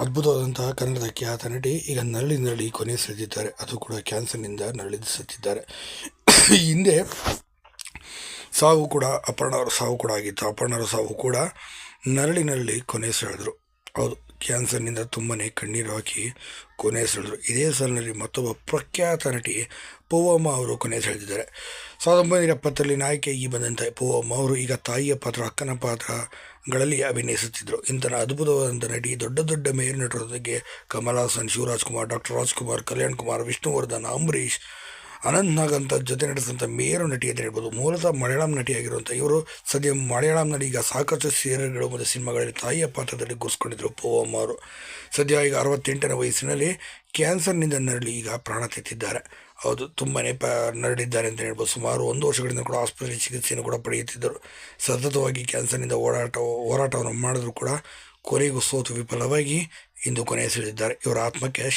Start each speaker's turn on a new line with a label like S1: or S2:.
S1: ಅದ್ಭುತವಾದಂತಹ ಕನ್ನಡದ ಖ್ಯಾತ ನಟಿ ಈಗ ನರಳಿ ನರಳಿ ಕೊನೆ ಸೆಳೆದಿದ್ದಾರೆ. ಅದು ಕೂಡ ಕ್ಯಾನ್ಸರ್ನಿಂದ ನರಳಿದು ಸತ್ತಿದ್ದಾರೆ ಹಿಂದೆ ಸಾವು ಕೂಡ ಅಪರ್ಣವರ ಸಾವು ಕೂಡ ಆಗಿತ್ತು. ಅಪರ್ಣವರ ಸಾವು ಕೂಡ ನರಳಿ ನರಳಿ ಕೊನೆ ಸೆಳೆದ್ರು. ಹೌದು. ಕ್ಯಾನ್ಸರ್ನಿಂದ ತುಂಬಾ ಕಣ್ಣೀರು ಹಾಕಿ ಕೊನೆ ಸೆಳೆದ್ರು ಇದೇ ಸಾಲಿನಲ್ಲಿ ಮತ್ತೊಬ್ಬ ಪ್ರಖ್ಯಾತ ನಟಿ ಪೂವಮ್ಮ ಅವರು ಕೊನೆ ಸೆಳೆದಿದ್ದಾರೆ ಸಾವಿರದ ಒಂಬೈನೂರ ಎಪ್ಪತ್ತರಲ್ಲಿ ನಾಯಕಿಯಾಗಿ ಬಂದಂಥ ಪೂವಮ್ಮ ಅವರು ಈಗ ತಾಯಿಯ ಪಾತ್ರ, ಅಕ್ಕನ ಪಾತ್ರಗಳಲ್ಲಿ ಅಭಿನಯಿಸುತ್ತಿದ್ದರು. ಇಂತಹ ಅದ್ಭುತವಾದಂಥ ನಟಿ, ದೊಡ್ಡ ದೊಡ್ಡ ಮೇರು ನಟರೊಂದಿಗೆ ಕಮಲ್ ಹಾಸನ್ ಶಿವರಾಜ್ ಕುಮಾರ್, ಡಾಕ್ಟರ್ ರಾಜ್ಕುಮಾರ್ ಕಲ್ಯಾಣ್ ಕುಮಾರ್ ವಿಷ್ಣುವರ್ಧನ್, ಅಂಬರೀಷ್ ಅನಂತ್ ಅಂತ ಜೊತೆ ನಡೆಸಿದಂಥ ಮೇರು ನಟಿ ಅಂತ ಹೇಳ್ಬೋದು. ಮೂಲತಃ ಮಲಯಾಳಂ ನಟಿಯಾಗಿರುವಂಥ ಇವರು ಸದ್ಯ ಮಲಯಾಳಂನಲ್ಲಿ ಈಗ ಸಾಕಷ್ಟು ಸೀರಿಯಲ್ಗಳು ಮತ್ತು ಸಿನಿಮಾಗಳಲ್ಲಿ ತಾಯಿಯ ಪಾತ್ರದಲ್ಲಿ ಗುರ್ಸ್ಕೊಂಡಿದ್ರು ಪೂವಮ್ಮ ಅವರು ಸದ್ಯ ಈಗ ಅರವತ್ತೆಂಟನೇ ವಯಸ್ಸಿನಲ್ಲಿ ಕ್ಯಾನ್ಸರ್ನಿಂದ ನರಳಿ ಈಗ ಪ್ರಾಣ ತೆತ್ತಿದ್ದಾರೆ. ಹೌದು ತುಂಬಾ ಪ ನರಳಿದ್ದಾರೆ ಅಂತ ಹೇಳ್ಬೋದು. ಸುಮಾರು ಒಂದು ವರ್ಷಗಳಿಂದ ಕೂಡ ಆಸ್ಪತ್ರೆ ಚಿಕಿತ್ಸೆಯನ್ನು ಕೂಡ ಪಡೆಯುತ್ತಿದ್ದರು. ಸತತವಾಗಿ ಕ್ಯಾನ್ಸರ್ನಿಂದ ಓಡಾಟ ಹೋರಾಟವನ್ನು ಮಾಡಿದ್ರು ಕೂಡ ಕೊರೆಗೂ ಸೋತು ವಿಫಲವಾಗಿ ಇಂದು ಕೊನೆಯ ಸೆಳೆದಿದ್ದಾರೆ. ಇವರ ಆತ್ಮಕ್ಕೆ